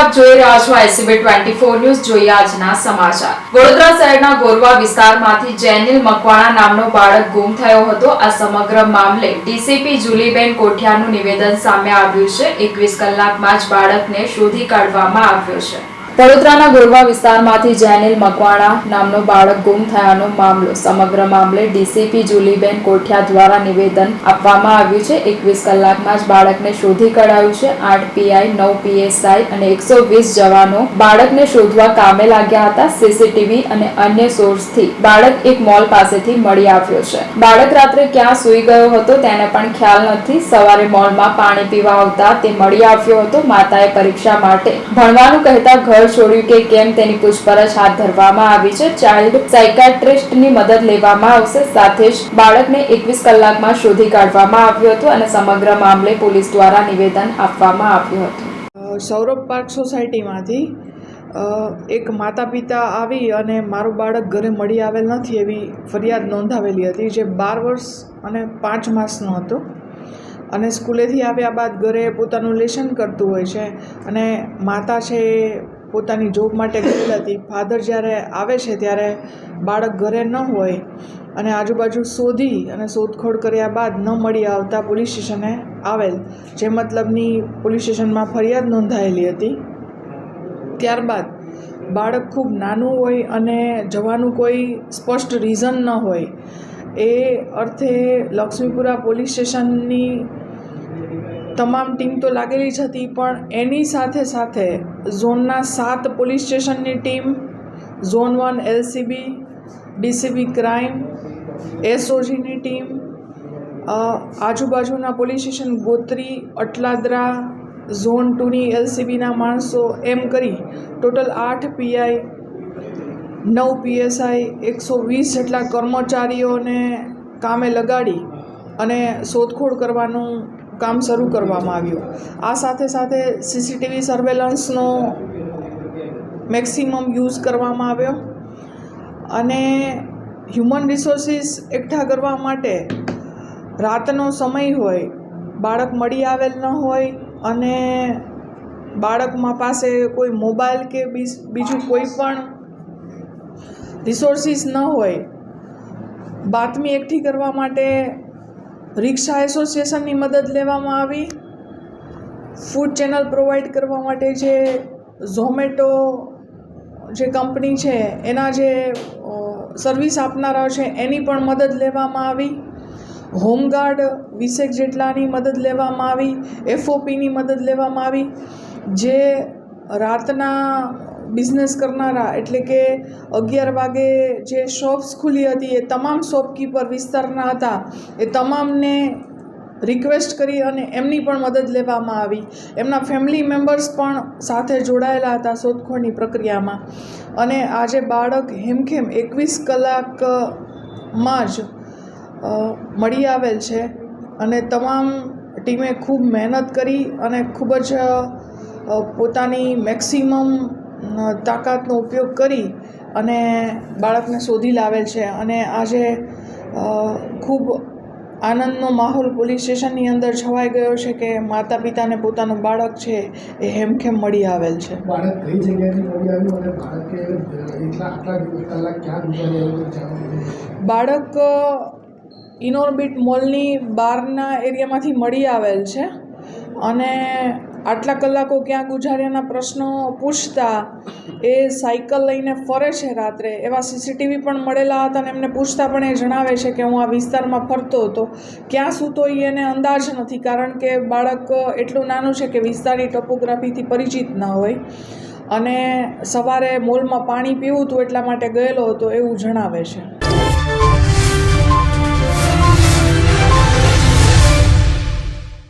આપ જોઈએ આજના સમાચાર. વડોદરા શહેરના ગોરવા વિસ્તારમાંથી જેનિલ મકવાણા નામનો બાળક ગુમ થયો હતો. આ સમગ્ર મામલે ડીસીપી જુલીબેન કોઠિયાનું નિવેદન સામે આવ્યું છે. એકવીસ કલાકમાં જ બાળકને શોધી કાઢવામાં આવ્યો છે. વડોદરાના ગોરવા વિસ્તારમાંથી જેનિલ મકવાણા નામનો બાળક ગુમ થયાનો મામલો. સમગ્ર મામલે ડીસીપી જુલીબેન કોઠિયા દ્વારા નિવેદન આપવામાં આવ્યું છે. એકવીસ કલાકમાં જ બાળકને શોધી કઢાયું છે. આઠ પીઆઈ, નવ પીએસઆઈ અને એકસો વીસ જવાનો બાળકને શોધવા કામે લાગ્યા હતા. સીસીટીવી અને અન્ય સોર્સથી બાળક એક મોલ પાસેથી મળી આવ્યો છે. બાળક રાત્રે ક્યાં સૂઈ ગયો હતો તેને પણ ખ્યાલ નથી. સવારે મોલમાં પાણી પીવા આવતા તે મળી આવ્યો હતો. માતાએ પરીક્ષા માટે ભણવાનું કહેતા ઘર છોડ્યું કે કેમ તેની પૂછપરછ હાથ ધરવામાં આવી છે. ચાઇલ્ડ સાયકાટ્રિસ્ટની મદદ લેવામાં આવશે. સાથે જ બાળકને એકવીસ કલાકમાં શોધી કાઢવામાં આવ્યું હતું અને સમગ્ર મામલે પોલીસ દ્વારા નિવેદન આપવામાં આવ્યું હતું. સૌરભ પાર્ક સોસાયટીમાંથી એક માતા પિતા આવી અને મારું બાળક ઘરે મળી આવેલ નથી એવી ફરિયાદ નોંધાવેલી હતી, જે બાર વર્ષ અને પાંચ માસનો હતો. અને સ્કૂલેથી આવ્યા બાદ ઘરે પોતાનું લેશન કરતું હોય છે અને માતા છે એ પોતાની જોબ માટે ગયેલ હતી. ફાધર જ્યારે આવે છે ત્યારે બાળક ઘરે ન હોય અને આજુબાજુ શોધી અને શોધખોળ કર્યા બાદ ન મળી આવતા પોલીસ સ્ટેશને આવેલ, જે મતલબની પોલીસ સ્ટેશનમાં ફરિયાદ નોંધાયેલી હતી. ત્યારબાદ બાળક ખૂબ નાનું હોય અને જવાનું કોઈ સ્પષ્ટ રીઝન ન હોય, એ અર્થે લક્ષ્મીપુરા પોલીસ સ્ટેશનની તમામ ટીમ તો લાગેલી જ હતી, પણ એની સાથે સાથે ઝોનના સાત પોલીસ સ્ટેશનની team, zone one LCB, DCB crime, એસઓજીની team આજુબાજુના police station Gotri, Atladara, zone ટુની એલસીબીના માણસો એમ કરી ટોટલ આઠ પીઆઈ, નવ પીએસઆઈ, એકસો વીસ જેટલા કર્મચારીઓને કામે લગાડી અને શોધખોળ કરવાનું કામ શરૂ કરવામાં આવ્યું. આ સાથે સાથે સીસીટીવી સર્વેલન્સનો મેક્સિમમ યુઝ કરવામાં આવ્યો અને હ્યુમન રિસોર્સિસ એકઠા કરવા માટે રાતનો સમય હોય, બાળક મળી આવેલ ન હોય અને બાળકમાં પાસે કોઈ મોબાઈલ કે બીજું કોઈ પણ રિસોર્સિસ ન હોય, બાતમી એકઠી કરવા માટે રિક્ષા એસોસિએશનની મદદ લેવામાં આવી. ફૂડ ચેનલ પ્રોવાઈડ કરવા માટે જે ઝોમેટો જે કંપની છે, એના જે સર્વિસ આપનારા છે, એની પણ મદદ લેવામાં આવી. હોમગાર્ડ વીસેક જેટલાની મદદ લેવામાં આવી. એફઓપીની મદદ લેવામાં આવી. જે રાતના બિઝનેસ કરનારા, એટલે કે અગિયાર વાગે જે શોપ્સ ખુલી હતી, એ તમામ શોપકીપર વિસ્તારના હતા, એ તમામને રિક્વેસ્ટ કરી અને એમની પણ મદદ લેવામાં આવી. એમના ફેમિલી મેમ્બર્સ પણ સાથે જોડાયેલા હતા શોધખોળની પ્રક્રિયામાં. અને આજે બાળક હેમખેમ એકવીસ કલાકમાં જ મળી આવેલ છે. અને તમામ ટીમે ખૂબ મહેનત કરી અને ખૂબ જ પોતાની મેક્સિમમ તાકાતનો ઉપયોગ કરી અને બાળકને શોધી લાવેલ છે. અને આજે ખૂબ આનંદનો માહોલ પોલીસ સ્ટેશનની અંદર છવાઈ ગયો છે કે માતા પિતાને પોતાનું બાળક છે એ હેમખેમ મળી આવેલ છે. બાળક કઈ જગ્યાએથી મળી આવ્યું અને બાળકે એટલા આટલા કલાક ક્યાં ગુજાર્યા એવું કંઈ જાણવા મળ્યું? બાળક ઇનોર્બિટ મોલની બહારના એરિયામાંથી મળી આવેલ છે. અને આટલા કલાકો ક્યાં ગુજાર્યાના પ્રશ્નો પૂછતા એ સાયકલ લઈને ફરે છે રાત્રે. એવા સીસીટીવી પણ મળેલા હતા અને એમને પૂછતા પણ એ જણાવે છે કે હું આ વિસ્તારમાં ફરતો હતો. ક્યાં સૂતો એ એને અંદાજ નથી કારણ કે બાળક એટલું નાનું છે કે વિસ્તારની ટોપોગ્રાફીથી પરિચિત ન હોય. અને સવારે મોલમાં પાણી પીવું હતું એટલા માટે ગયેલો હતો એવું જણાવે છે.